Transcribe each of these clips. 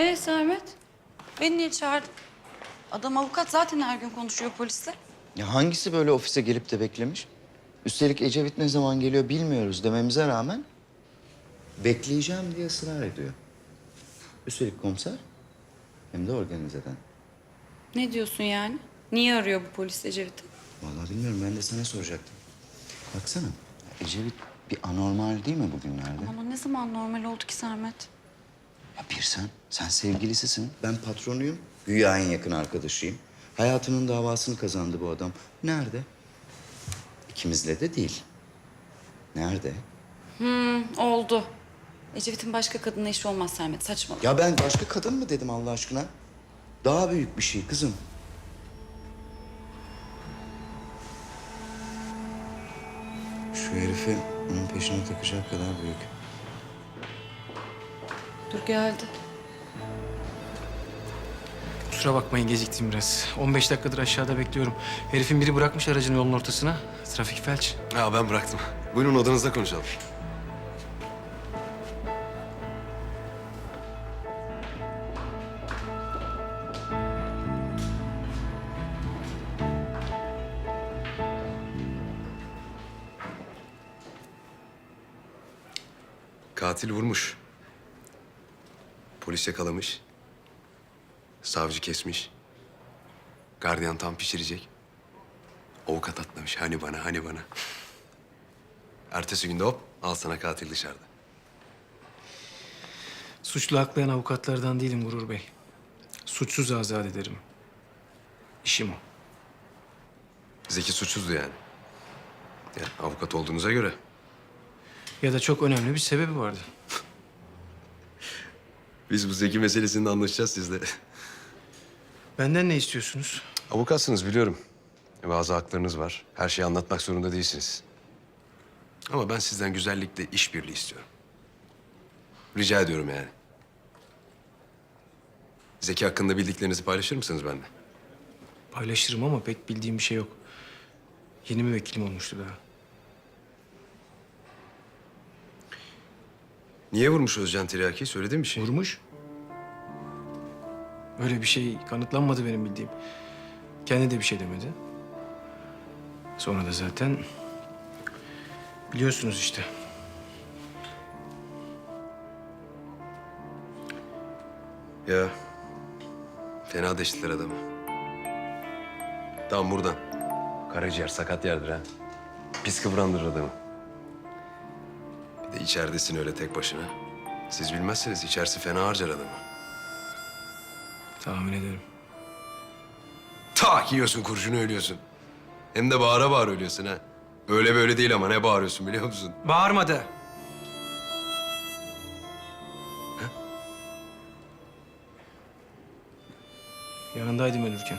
Ee Sermet? Beni niye çağırdın? Adam avukat zaten her gün konuşuyor polisle. Ya hangisi böyle ofise gelip de beklemiş? Üstelik Ecevit ne zaman geliyor bilmiyoruz dememize rağmen bekleyeceğim diye ısrar ediyor. Üstelik komiser hem de organizeden. Ne diyorsun yani? Niye arıyor bu polis Ecevit'i? Vallahi bilmiyorum ben de sana soracaktım. Baksana Ecevit bir anormal değil mi bugünlerde? Ama ne zaman normal oldu ki Sermet? Ya bir sen, sen sevgilisisin, ben patronuyum. Güya en yakın arkadaşıyım. Hayatının davasını kazandı bu adam. Nerede? İkimizle de değil. Nerede? Hmm, oldu. Ecevit'in başka kadınla işi olmaz Sermet. Saçmalama. Ya ben başka kadın mı dedim Allah aşkına? Daha büyük bir şey kızım. Şu herifi onun peşine takacak kadar büyük. Dur geldi. Kusura bakmayın geciktim biraz. 15 dakikadır aşağıda bekliyorum. Herifin biri bırakmış aracını yolun ortasına. Trafik felç. Ha ben bıraktım. Buyurun odanızda konuşalım. Katil vurmuş. Polis yakalamış. Savcı kesmiş. Gardiyan tam pişirecek. Avukat atlamış. Hani bana, hani bana. Ertesi günde hop, al sana katil dışarıda. Suçlu haklayan avukatlardan değilim Gurur Bey. Suçsuz azat ederim. İşim o. Zeki suçsuzdu yani. Yani avukat olduğunuza göre. Ya da çok önemli bir sebebi vardı. Biz bu Zeki meselesinde anlaşacağız sizle. Benden ne istiyorsunuz? Avukatsınız biliyorum. Bazı haklarınız var. Her şeyi anlatmak zorunda değilsiniz. Ama ben sizden güzellikle işbirliği istiyorum. Rica ediyorum yani. Zeki hakkında bildiklerinizi paylaşır mısınız benimle? Paylaşırım ama pek bildiğim bir şey yok. Yeni müvekkilim olmuştu daha. Niye vurmuş Özcan Tiryaki? Söylediğim bir şey. Vurmuş. Öyle bir şey kanıtlanmadı benim bildiğim. Kendi de bir şey demedi. Sonra da zaten biliyorsunuz işte. Ya fena deştiler adamı. Tam buradan. Karaciğer sakat yerdir ha. Pis kıvrandırır adamı. De içeridesin öyle tek başına. Siz bilmezseniz içerisi fena harcar adamı. Tahmin ederim. Tak yiyorsun kurşunu ölüyorsun. Hem de bağıra bağıra ölüyorsun ha. Öyle böyle değil ama ne bağırıyorsun biliyor musun? Bağırmadı. Yanındaydım ölürken.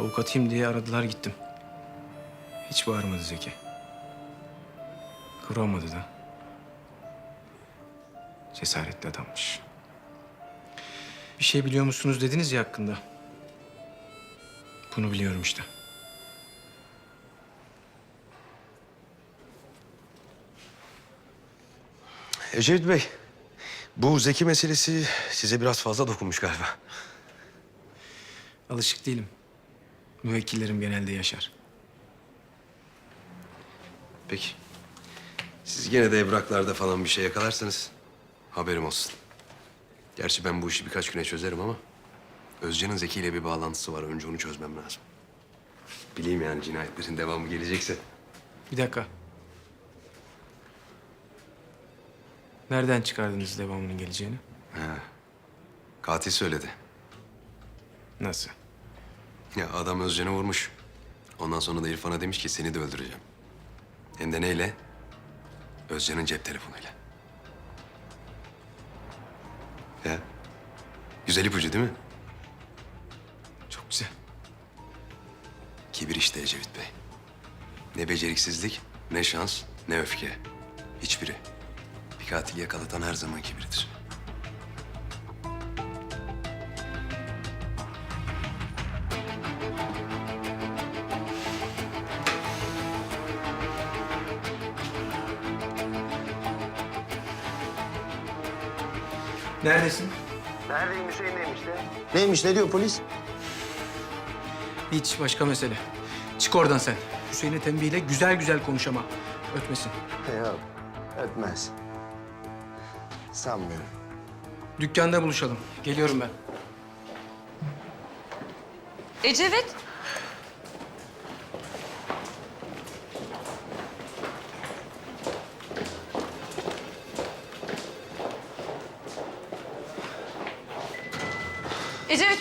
Avukatıyım diye aradılar gittim. Hiç bağırmadı Zeki. Kıvranmadı da. Cesaretli adammış. Bir şey biliyor musunuz dediniz ya hakkında. Bunu biliyorum işte. Ecevit Bey, bu Zeki meselesi size biraz fazla dokunmuş galiba. Alışık değilim. Müvekkillerim genelde yaşar. Peki. Siz gene de evraklarda falan bir şey yakalarsanız haberim olsun. Gerçi ben bu işi birkaç güne çözerim ama Özcan'ın Zeki ile bir bağlantısı var. Önce onu çözmem lazım. Bileyim yani cinayetlerin devamı gelecekse. Bir dakika. Nereden çıkardınız devamının geleceğini? Katil söyledi. Nasıl? Ya adam Özcan'ı vurmuş. Ondan sonra da İrfan'a demiş ki seni de öldüreceğim. Hem de neyle? Özcan'ın cep telefonuyla. Ya. Güzel ipucu değil mi? Çok güzel. Kibir işte Ecevit Bey. Ne beceriksizlik, ne şans, ne öfke. Hiçbiri. Bir katili yakalatan her zaman kibirdir. Neredesin? Neredeyim Hüseyin'deyim işte. Neymiş ne diyor polis? Hiç başka mesele. Çık oradan sen. Hüseyin'e tembihle güzel güzel konuş ama. Ötmesin. Yok ötmez. Sanmıyorum. Dükkanda buluşalım. Geliyorum ben. Ecevit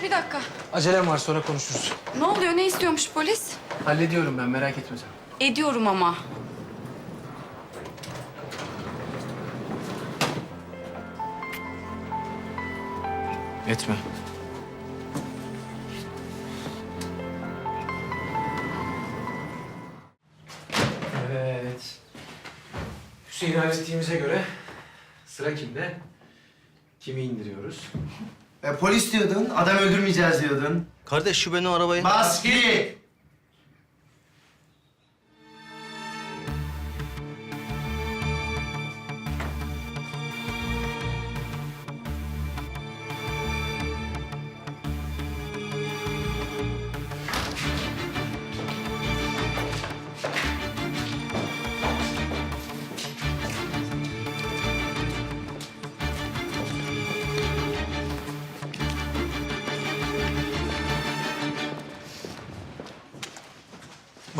bir dakika. Acelem var sonra konuşuruz. Ne oluyor? Ne istiyormuş polis? Hallediyorum ben merak etme sen. Ediyorum ama. Etme. Evet. Hüseyin'i hallettiğimize göre sıra kimde? Kimi indiriyoruz? E, polis diyordun, adam öldürmeyeceğiz diyordun. Kardeş şu benim arabayı... Bas git!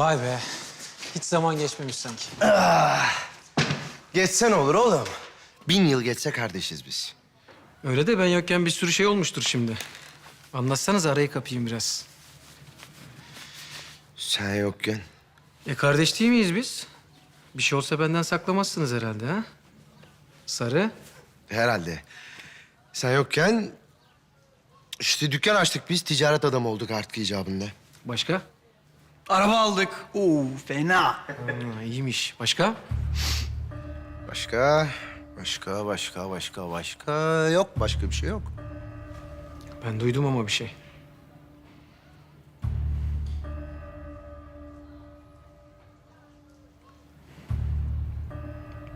Vay be. Hiç zaman geçmemiş sanki. Geçsen olur oğlum. Bin yıl geçse kardeşiz biz. Öyle de ben yokken bir sürü şey olmuştur şimdi. Anlatsanız arayı kapayım biraz. Sen yokken. E kardeş değil miyiz biz? Bir şey olsa benden saklamazsınız herhalde ha? Sarı. Herhalde. Sen yokken... işte dükkan açtık biz, ticaret adamı olduk artık icabında. Başka? Araba aldık. Oo fena. Ha, iyiymiş. Başka? Başka, başka, başka, başka, başka... Yok, başka bir şey yok. Ben duydum ama bir şey.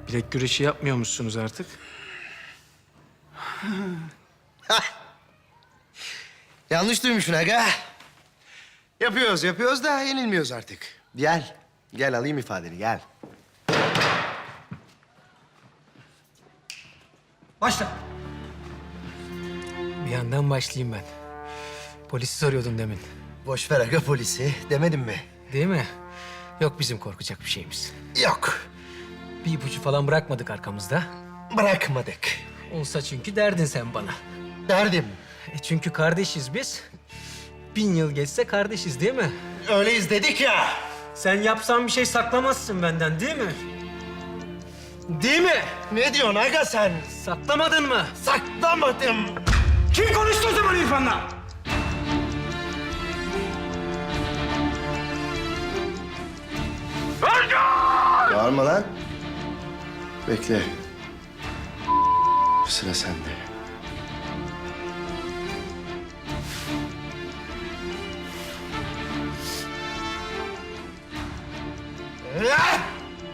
Bilek güreşi yapmıyormuşsunuz artık. Yanlış duymuşsun aga. Yapıyoruz, yapıyoruz da yenilmiyoruz artık. Gel, gel alayım ifadeni, gel. Başla. Bir yandan başlayayım ben. Polisi soruyordum demin. Boş ver aga polisi, demedim mi? Değil mi? Yok bizim korkacak bir şeyimiz. Yok, Bir ipucu falan bırakmadık arkamızda. bırakmadık. Olsa çünkü derdin sen bana. Derdim, E çünkü kardeşiz biz. Bin yıl geçse kardeşiz değil mi? öyleyiz dedik ya. Sen yapsan bir şey saklamazsın benden değil mi? Değil mi? Ne diyorsun aga sen? Saklamadın mı? Saklamadım. Kim konuştu o zaman İrfan'la? Bağırma lan. Bekle. Sıra sende.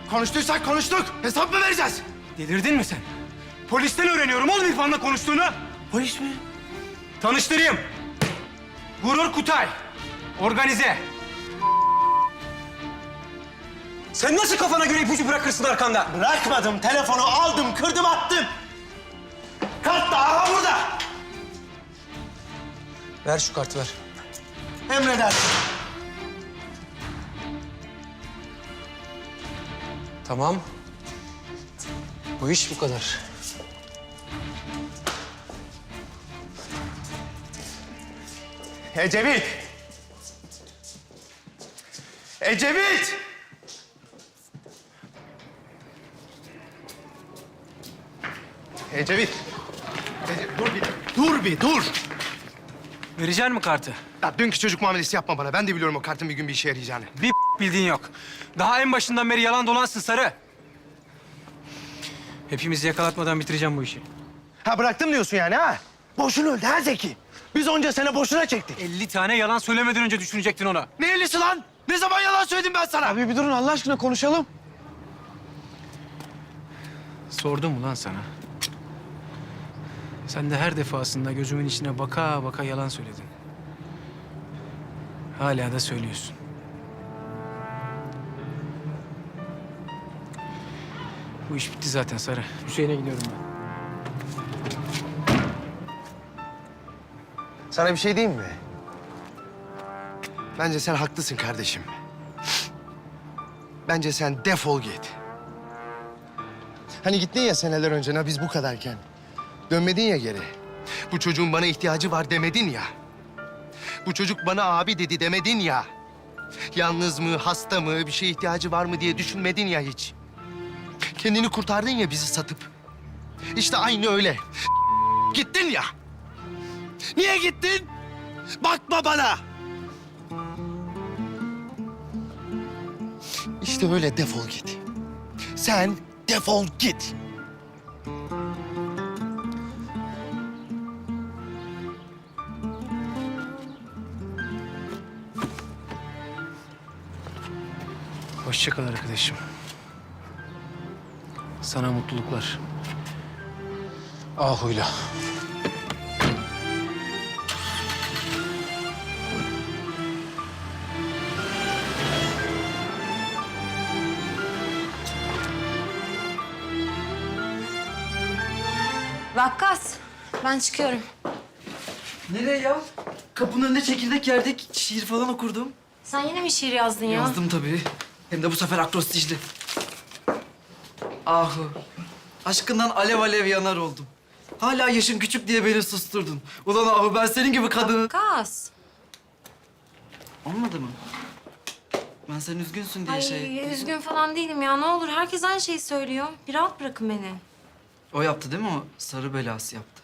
Konuştuysak konuştuk. Hesap mı vereceğiz? Delirdin mi sen? Polisten öğreniyorum oğlum İrfan'la konuştuğunu. Polis mi? Tanıştırayım. Gurur Kutay. Organize. Sen nasıl kafana göre ipucu bırakırsın arkanda? Bırakmadım. Telefonu aldım, kırdım, attım. Kart da aha burada. Ver şu kartı ver. Emredersin. Tamam. Bu iş bu kadar. Ecevit! Ecevit! Ecevit! Ece- dur bir, dur bir, dur! Vereceksin mi kartı? Ya dünkü çocuk muamelesi yapma bana. Ben de biliyorum o kartın bir gün bir işe yarayacağını. Bir bildiğin yok. Daha en başından beri yalan dolansın Sarı. Hepimizi yakalatmadan bitireceğim bu işi. Ha bıraktım diyorsun yani ha? Boşuna öldü ha Zeki. Biz onca sene boşuna çektik. 50 tane yalan söylemeden önce düşünecektin onu. Ne ellisi lan? Ne zaman yalan söyledim ben sana? Abi bir durun Allah aşkına konuşalım. Sordum mu lan sana? Sen de her defasında gözümün içine baka baka yalan söyledin. Hala da söylüyorsun. Bu iş bitti zaten Sarı. Hüseyin'e gidiyorum ben. Sana bir şey diyeyim mi? Bence sen haklısın kardeşim. Bence sen defol git. Hani gittin ya seneler önce biz bu kadarken. Dönmedin ya geri. Bu çocuğun bana ihtiyacı var demedin ya. Bu çocuk bana abi dedi demedin ya. Yalnız mı, hasta mı, bir şeye ihtiyacı var mı diye düşünmedin ya hiç. Kendini kurtardın ya bizi satıp. İşte aynı öyle. Gittin ya. Niye gittin? Bakma bana. İşte öyle defol git. Sen defol git. Hoşça kal arkadaşım. Sana mutluluklar. Ahuyla. Vakkas, ben çıkıyorum. Nereye ya? Kapının önünde çekirdek yerdik. Şiir falan okurdum. Sen yine mi şiir yazdın ya? Yazdım tabii. Hem de bu sefer akrostijli. Ahu. Aşkından alev alev yanar oldum. Hala yaşın küçük diye beni susturdun. Ulan Ahu ben senin gibi kadını... Vakkas. Olmadı mı? Ben sen üzgünsün diye Ay şey... üzgün falan değilim ya. Ne olur herkes aynı şeyi söylüyor. Bir rahat bırakın beni. O yaptı değil mi o? Sarı belası yaptı.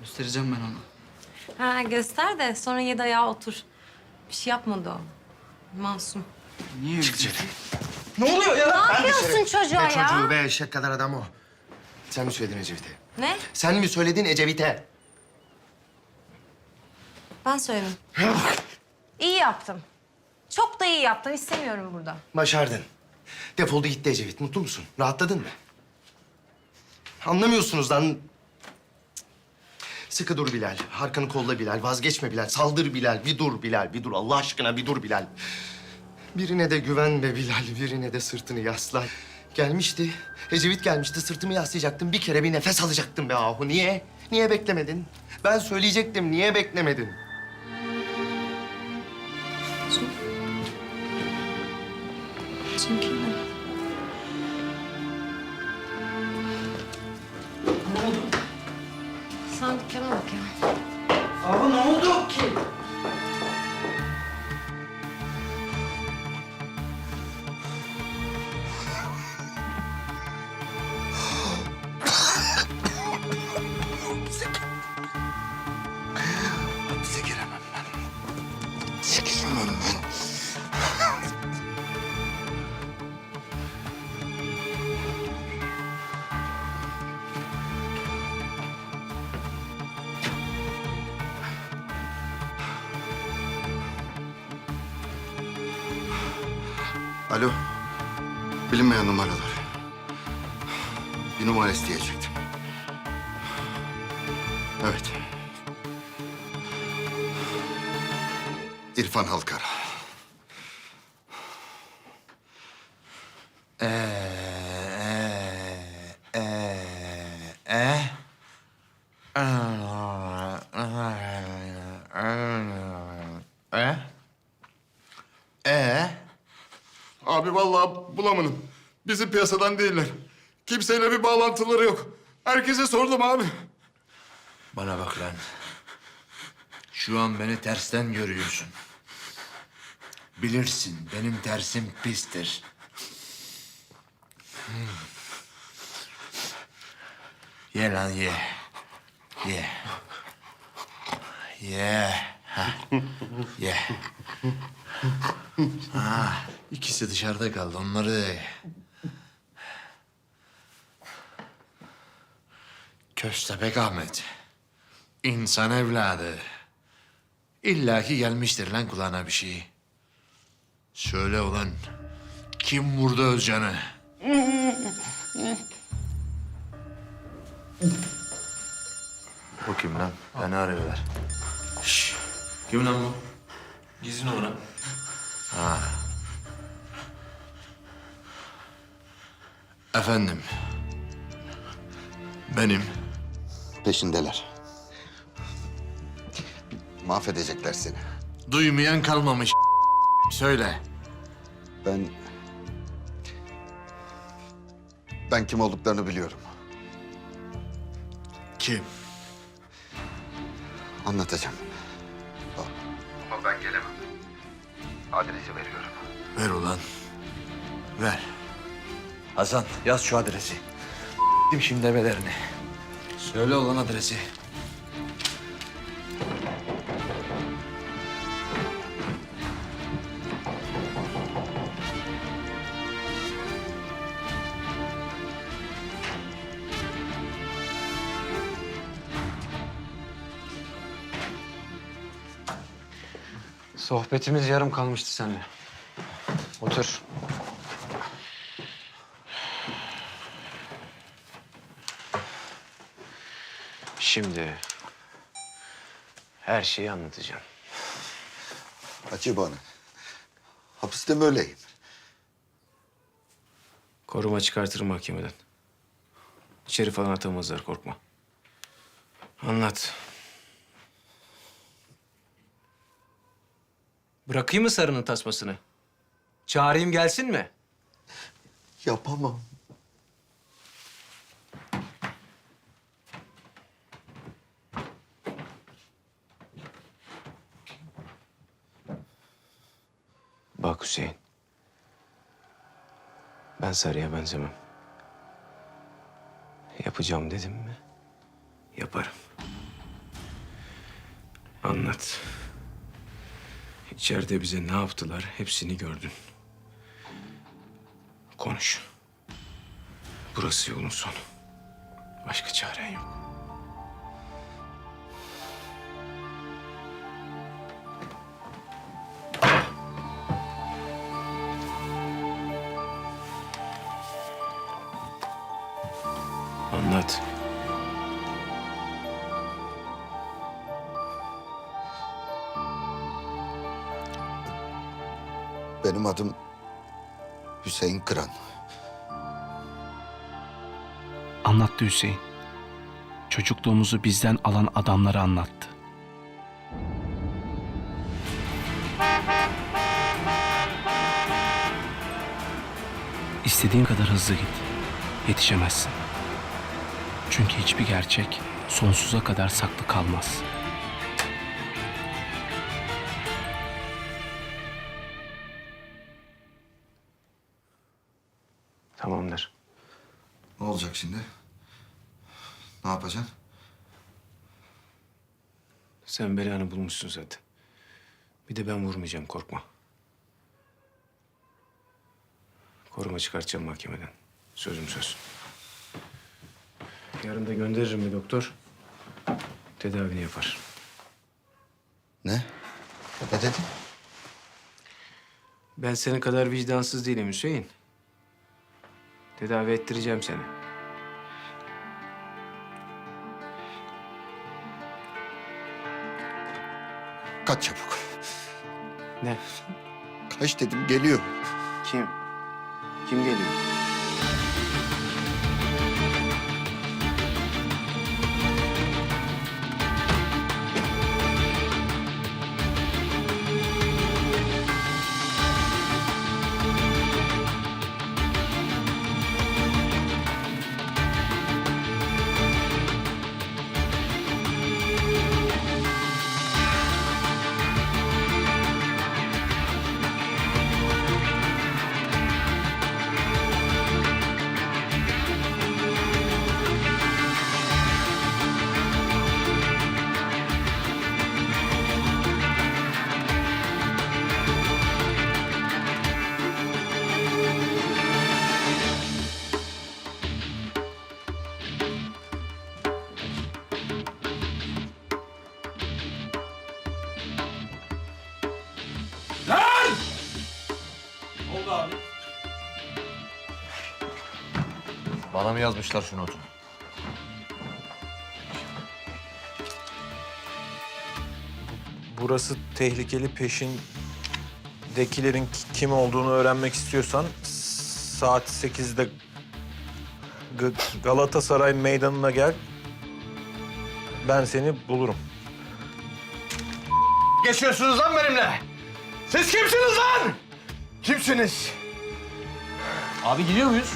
Göstereceğim ben ona. Ha göster de sonra yedi ayağa otur. Bir şey yapmadı o. Masum. Niye üzgünsün? Ne oluyor ya? Ne yapıyorsun çocuğa Ne ya? çocuğu be eşek kadar adam o. Sen mi söyledin Ecevit'e? Ne? Sen mi söyledin Ecevit'e? Ben söyledim. iyi yaptım. Çok da iyi yaptım. İstemiyorum burada. Başardın. Defoldu gitti Ecevit. Mutlu musun? Rahatladın mı? Anlamıyorsunuz lan. Sıkı dur Bilal. Arkanı kolla Bilal. Vazgeçme Bilal. Saldır Bilal. Bir dur Bilal. Bir dur. Allah aşkına bir dur Bilal. Birine de güven be Bilal. Birine de sırtını yasla. Gelmişti. Ecevit gelmişti. Sırtımı yaslayacaktım. Bir kere bir nefes alacaktım be Ahu. Niye? Niye beklemedin? Ben söyleyecektim. Niye beklemedin? Çünkü ne? Ne oldu? Sen dükkana bak ya. Ahu ne oldu İrfan Halkar. Ee, e, e, e. E? E? Abi vallahi bulamadım. Bizim piyasadan değiller. Kimseyle bir bağlantıları yok. Herkese sordum abi. Bana bak lan. Şu an beni tersten görüyorsun. Bilirsin benim tersim pistir. Hmm. Ye lan ye. Ye. Ye. Ha. Ye. Ha, ikisi dışarıda kaldı. Onları da ye. Köstebek Ahmet. İnsan evladı. İlla ki gelmiştir lan kulağına bir şey. Söyle ulan. Kim vurdu Özcan'ı? Bu kim lan? Beni arıyorlar. Şş. Kim lan bu? Gizli numara. Ha. Efendim. Benim. Peşindeler. Mahvedecekler seni. Duymayan kalmamış. Söyle. Ben... Ben kim olduklarını biliyorum. Kim? Anlatacağım. Ama ben gelemem. Adresi veriyorum. Ver ulan. Ver. Hasan yaz şu adresi. Kim şimdi evelerini. Söyle ulan adresi. Sohbetimiz yarım kalmıştı seninle. Otur. Şimdi her şeyi anlatacağım. Açı bana. Hapiste mi öleyim? Koruma çıkartırım mahkemeden. İçeri falan atamazlar korkma. Anlat. Bırakayım mı sarının tasmasını? Çağırayım gelsin mi? Yapamam. Bak Hüseyin. Ben sarıya benzemem. Yapacağım dedim mi? Yaparım. Anlat. İçeride bize ne yaptılar hepsini gördün. Konuş. Burası yolun sonu. Başka çaren yok. Benim adım Hüseyin Kıran. Anlattı Hüseyin. Çocukluğumuzu bizden alan adamları anlattı. İstediğin kadar hızlı git. Yetişemezsin. Çünkü hiçbir gerçek sonsuza kadar saklı kalmaz. Sen belanı bulmuşsun zaten. Bir de ben vurmayacağım korkma. Koruma çıkartacağım mahkemeden. Sözüm söz. Yarın da gönderirim bir doktor. Tedavini yapar. Ne? Ne dedin? Ben senin kadar vicdansız değilim Hüseyin. Tedavi ettireceğim seni. Kaç çabuk. Ne? Kaç dedim geliyor. Kim? Kim geliyor? Bana mı yazmışlar şu notu? burası tehlikeli peşindekilerin ki- kim olduğunu öğrenmek istiyorsan saat 8'de G- Galatasaray meydanına gel. Ben seni bulurum. Geçiyorsunuz lan benimle. Siz kimsiniz lan? Kimsiniz? Abi gidiyor muyuz?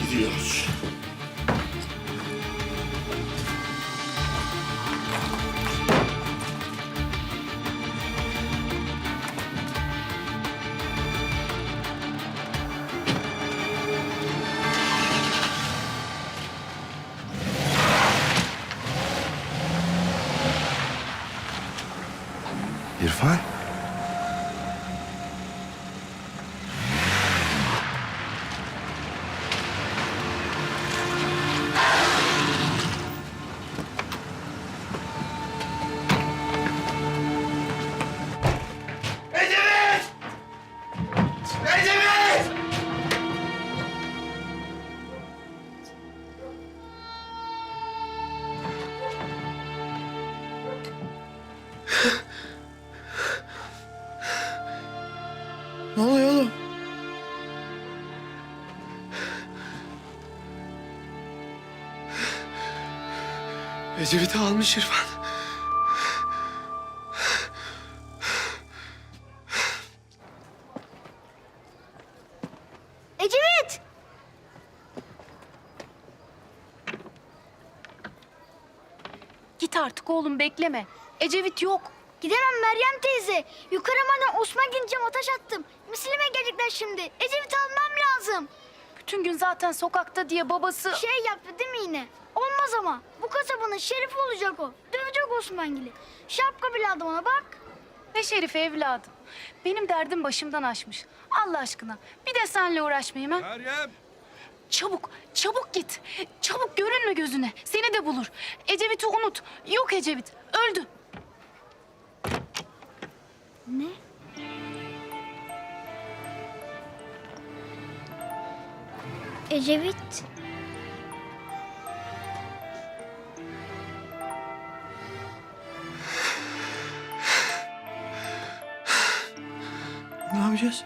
Gidiyoruz. Ecevit'i almış İrfan. Ecevit! Git artık oğlum bekleme. Ecevit yok. Gidemem Meryem teyze. Yukarı bana Osman gideceğim ateş attım. Mislime gelecekler şimdi. Ecevit almam lazım. Bütün gün zaten sokakta diye babası... Şey yaptı değil mi yine? Olmaz ama. Bu kasabanın şerifi olacak o. Dövecek Osmangil'i. Şapka bile aldı ona bak. Ne şerifi evladım. Benim derdim başımdan aşmış. Allah aşkına bir de senle uğraşmayayım ha. Meryem! Çabuk, çabuk git. Çabuk görünme gözüne. Seni de bulur. Ecevit'i unut. Yok Ecevit, öldü. Ne? Ecevit. Yapacağız?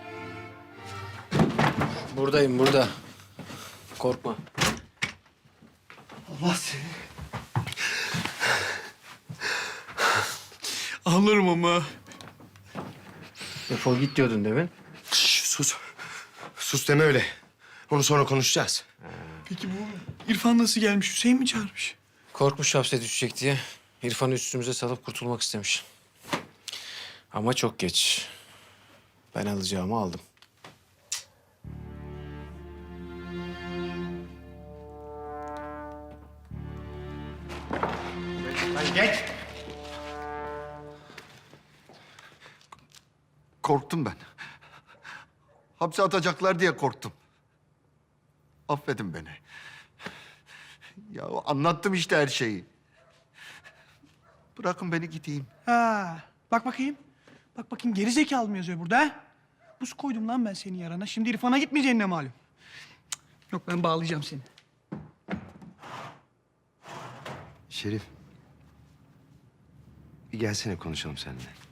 Buradayım burada. Korkma. Allah seni. Alırım ama. Defol git diyordun demin. Şş, sus. Sus deme öyle. Onu sonra konuşacağız. Peki bu İrfan nasıl gelmiş? Hüseyin mi çağırmış? Korkmuş hapse düşecek diye. İrfan'ı üstümüze salıp kurtulmak istemiş. Ama çok geç. Ben alacağımı aldım. Lan geç. Korktum ben. Hapse atacaklar diye korktum. Affedin beni. Ya anlattım işte her şeyi. Bırakın beni gideyim. Ha, bak bakayım. Bak bakayım geri zekalı mı yazıyor burada ha? Buz koydum lan ben senin yarana. Şimdi İrfan'a gitmeyeceğin ne malum. Yok ben bağlayacağım seni. Şerif. Bir gelsene konuşalım seninle.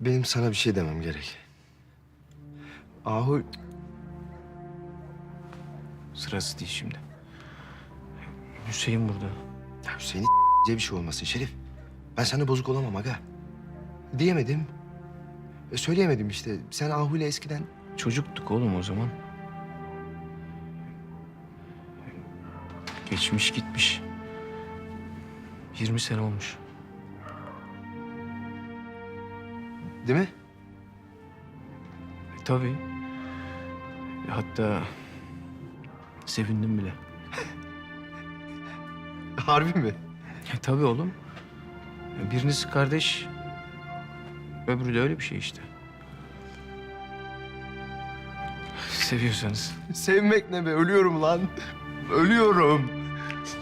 Benim sana bir şey demem gerek. Ahu Sırası değil şimdi. Hüseyin burada. Ya Hüseyin'i bir şey olmasın Şerif. Ben sana bozuk olamam aga. Diyemedim. E, söyleyemedim işte. Sen Ahu ile eskiden... Çocuktuk oğlum o zaman. Geçmiş gitmiş. 20 sene olmuş. Değil mi? E, tabii. E, Hatta sevindim bile. Harbi mi? E, tabii oğlum. E, Biriniz kardeş, öbürü de öyle bir şey işte. Seviyorsanız. Sevmek ne be? Ölüyorum lan. Ölüyorum.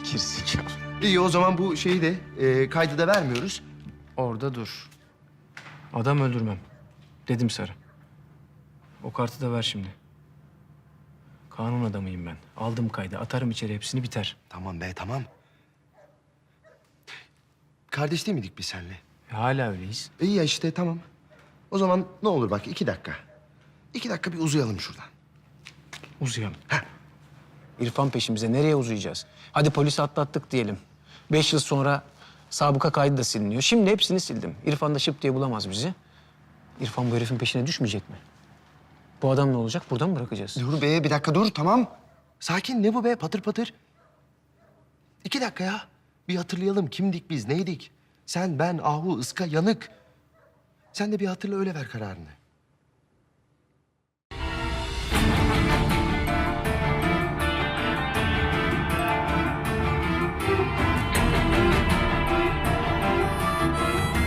Gerizekalı. İyi o zaman bu şeyi de e, kaydı da vermiyoruz. Orada dur. Adam öldürmem. Dedim Sarı. O kartı da ver şimdi. Kanun adamıyım ben. Aldım kaydı. Atarım içeri hepsini biter. Tamam be tamam. Kardeş değil miydik biz seninle? E, hala öyleyiz. İyi ya işte tamam. O zaman ne olur bak iki dakika. İki dakika bir uzayalım şuradan. Uzayalım. İrfan peşimize. Nereye uzayacağız? Hadi polisi atlattık diyelim. Beş yıl sonra sabıka kaydı da siliniyor. Şimdi hepsini sildim. İrfan da şıp diye bulamaz bizi. İrfan bu herifin peşine düşmeyecek mi? Bu adam ne olacak? Buradan mı bırakacağız? Dur be bir dakika dur tamam. Sakin ne bu be patır patır. İki dakika ya. Bir hatırlayalım kimdik biz neydik? Sen, ben, Ahu, Iska, Yanık. Sen de bir hatırla öyle ver kararını.